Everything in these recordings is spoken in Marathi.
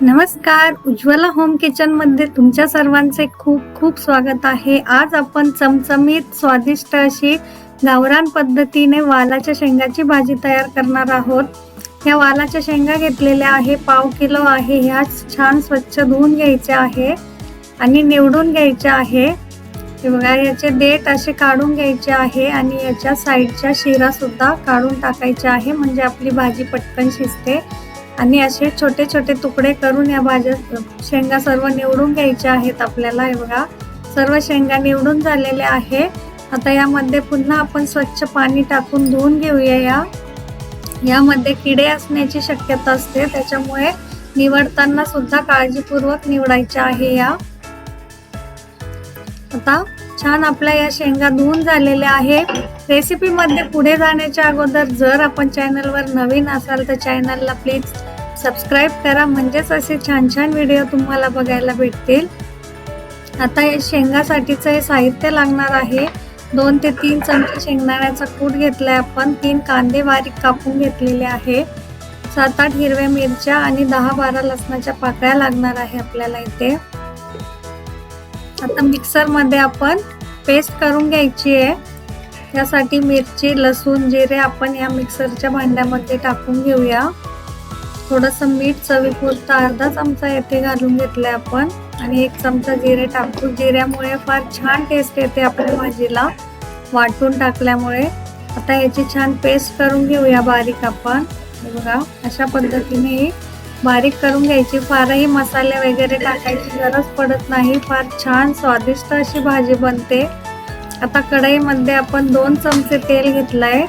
नमस्कार. उज्ज्वला होम किचनमध्ये तुमच्या सर्वांचे खूप खूप स्वागत आहे. आज आपण चमचमीत स्वादिष्ट अशी गावरान पद्धतीने वालाच्या शेंगाची भाजी तयार करणार आहोत. या वालाच्या शेंगा घेतलेल्या आहे पाव किलो आहे. ह्या छान स्वच्छ धुवून घ्यायच्या आहे आणि निवडून घ्यायच्या आहे. बघा याचे देठ असे काढून घ्यायचे आहे आणि याच्या साईडच्या शिरा सुद्धा काढून टाकायच्या आहे. म्हणजे आपली भाजी पटकन शिजते. आणि असे छोटे छोटे तुकडे करून या भाज्या शेंगा सर्व निवडून घ्यायच्या आहेत आपल्याला. हे बघा सर्व शेंगा निवडून झालेल्या आहे. आता यामध्ये पुन्हा आपण स्वच्छ पाणी टाकून धुवून घेऊया या. यामध्ये किडे असण्याची शक्यता असते त्याच्यामुळे निवडताना सुद्धा काळजीपूर्वक निवडायच्या आहे या. आता छान आपल्या या शेंगा धुवून झालेल्या आहे रेसिपी मध्ये पुढे जाण्याच्या अगोदर जर आपण चॅनलवर नवीन असाल तर चॅनलला प्लीज सबस्क्राईब करा. म्हणजेच असे छान छान व्हिडिओ तुम्हाला बघायला भेटतील. आता हे शेंगासाठीचं हे साहित्य लागणार आहे. दोन ते तीन चमचे शेंगदाण्याचा कूट घेतला आहे आपण. तीन कांदे बारीक कापून घेतलेले आहे. सात आठ हिरव्या मिरच्या आणि दहा बारा लसणाच्या पाकळ्या लागणार आहे आपल्याला इथे. आता मिक्सरमध्ये आपण पेस्ट करून घ्यायची आहे. त्यासाठी मिरची लसूण जिरे आपण या मिक्सरच्या भांड्यामध्ये टाकून घेऊया. थोडंसं मीठ चवीपुरता अर्धा चमचा येथे घालून घेतलाय आपण. आणि एक चमचा जिरे टाकू. जिऱ्यामुळे फार छान टेस्ट येते आपल्या भाजीला. वाटून टाकल्यामुळे. आता याची छान पेस्ट करून घेऊया बारीक आपण. बघा अशा पद्धतीने बारीक करून घ्यायची. फारही मसाले वगैरे टाकायची गरज पडत नाही. फार छान स्वादिष्ट अशी भाजी बनते. आता कढईमध्ये आपण दोन चमचे तेल घेतलाय.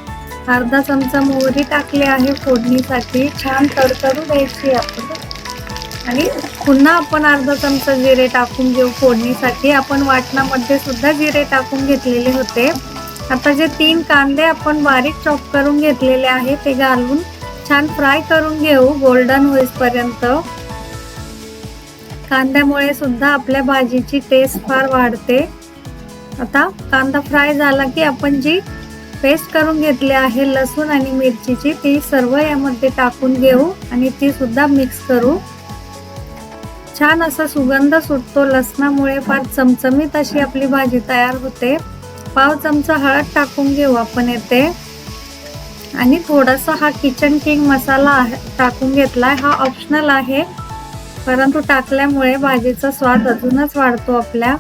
अर्धा चमचा मोहरी टाकली आहे फोडणीसाठी. छान तडतडू द्यायची आपण. आणि पुन्हा आपण अर्धा चमचा जिरे टाकून घेऊ फोडणीसाठी. आपण वाटणामध्ये सुद्धा जिरे टाकून घेतलेले होते. आता जे तीन कांदे आपण बारीक चॉप करून घेतलेले आहे ते घालून छान फ्राय करून घेऊ गोल्डन होईपर्यंत. कांद्यामुळे सुद्धा आपल्या भाजीची टेस्ट फार वाढते. आता कांदा फ्राय झाला की आपण जी पेस्ट करून घेतली आहे लसूण आणि मिरचीची ती सर्व यामध्ये टाकून घेऊ आणि ती सुद्धा मिक्स करू. छान असा सुगंध सुटतो लसणामुळे फार चमचमीत अशी आपली भाजी तयार होते. पाव चमचा हळद टाकून घेऊ आपण येते आणि थोडासा हा किचन किंग मसाला आहे टाकून घेतलाय. हा ऑप्शनल आहे. परंतु टाकल्यामुळे भाजीचा स्वाद अजूनच वाढतो आपल्या.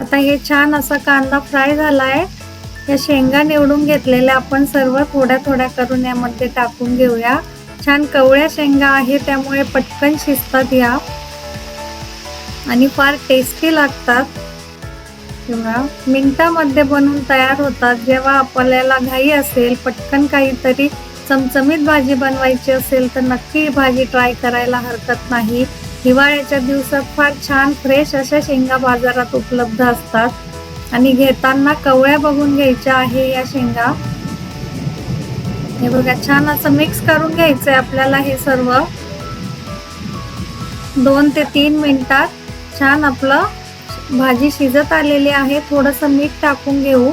आता हे छान असा कांदा फ्राय झालाय. या शेंगा निवडून घेतलेल्या आपण सर्व थोड्या थोड्या करून यामध्ये टाकून घेऊया. छान कवळ्या शेंगा आहे त्यामुळे पटकन शिजतात या. आणि फार टेस्टी लागतात. किंवा मिनटामध्ये बनवून तयार होतात. जेव्हा आपल्याला घाई असेल पटकन काहीतरी चमचमीत भाजी बनवायची असेल तर नक्की ही भाजी ट्राय करायला हरकत नाही. हिवाळ्याच्या दिवसात फार छान फ्रेश अशा शेंगा बाजारात उपलब्ध असतात. आणि घेताना कवळ्या बघून घ्यायच्या आहे या शेंगा. हे बघा छान असं मिक्स करून घ्यायचंय आपल्याला हे सर्व. दोन ते तीन मिनिटात छान आपलं भाजी शिजत आलेली आहे. थोडंसं मीठ टाकून घेऊ.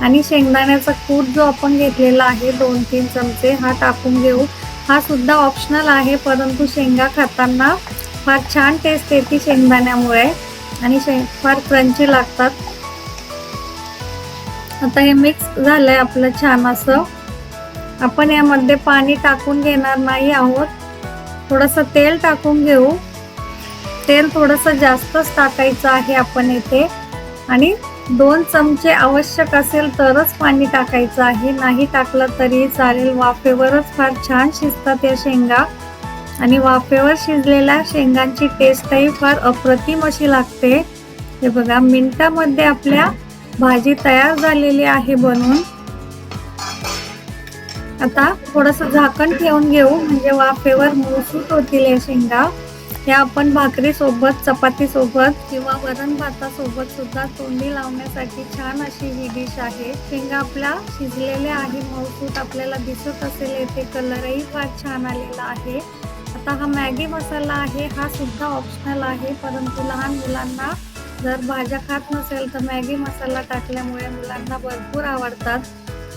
आणि शेंगदाण्याचा कूट जो आपण घेतलेला आहे दोन तीन चमचे हा टाकून घेऊ. हा सुद्धा ऑप्शनल आहे परंतु शेंगा खाताना फार छान टेस्ट येते शेंगदाण्यामुळे आणि शेंग फार क्रंची लागतात. आता हे मिक्स झालंय आपलं छान असं. आपण यामध्ये पाणी टाकून घेणार नाही आहोत. थोडंसं तेल टाकून घेऊ. तेल थोडंसं जास्तच टाकायचं आहे आपण येथे आणि दोन चमचे आवश्यक असेल तरच पाणी टाकायचं आहे. नाही टाकलं तरी चालेल. वाफेवरच फार छान शिजतात या शेंगा. आणि वाफेवर शिजलेल्या शेंगांची टेस्टही फार अप्रतिम अशी लागते. हे बघा मिनटामध्ये आपल्या भाजी तयार झालेली आहे बनवून आता थोडंसं झाकण ठेवून घेऊ म्हणजे वाफेवर मूसूट होतील या शेंगा. या आपण भाकरी सोबत चपाती सोबत किंवा वरण भातासोबत सुद्धा तोंडी लावण्यासाठी छान अशी ही डिश आहे. शेंगा आपल्या शिजलेल्या आहे मऊसूट आपल्याला दिसत असेल येथे कलरही फार छान आलेला आहे. आता हा मॅगी मसाला आहे हा सुद्धा ऑप्शनल आहे. परंतु लहान मुलांना जर भाज्या खात नसेल तर मॅगी मसाला टाकल्यामुळे मुलांना भरपूर आवडतात.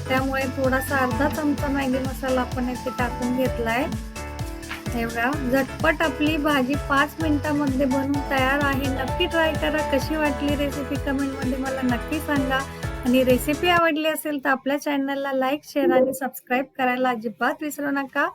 त्यामुळे थोडासा अर्धा चमचा मॅगी मसाला आपण येथे टाकून घेतलाय. आहे एवढा झटपट आपली भाजी पाच मिनिटामध्ये बनवून तयार आहे. नक्की ट्राय करा. कशी वाटली रेसिपी कमेंटमध्ये मला नक्की सांगा. आणि रेसिपी आवडली असेल तर आपल्या चॅनलला लाईक शेअर आणि सबस्क्राईब करायला अजिबात विसरू नका.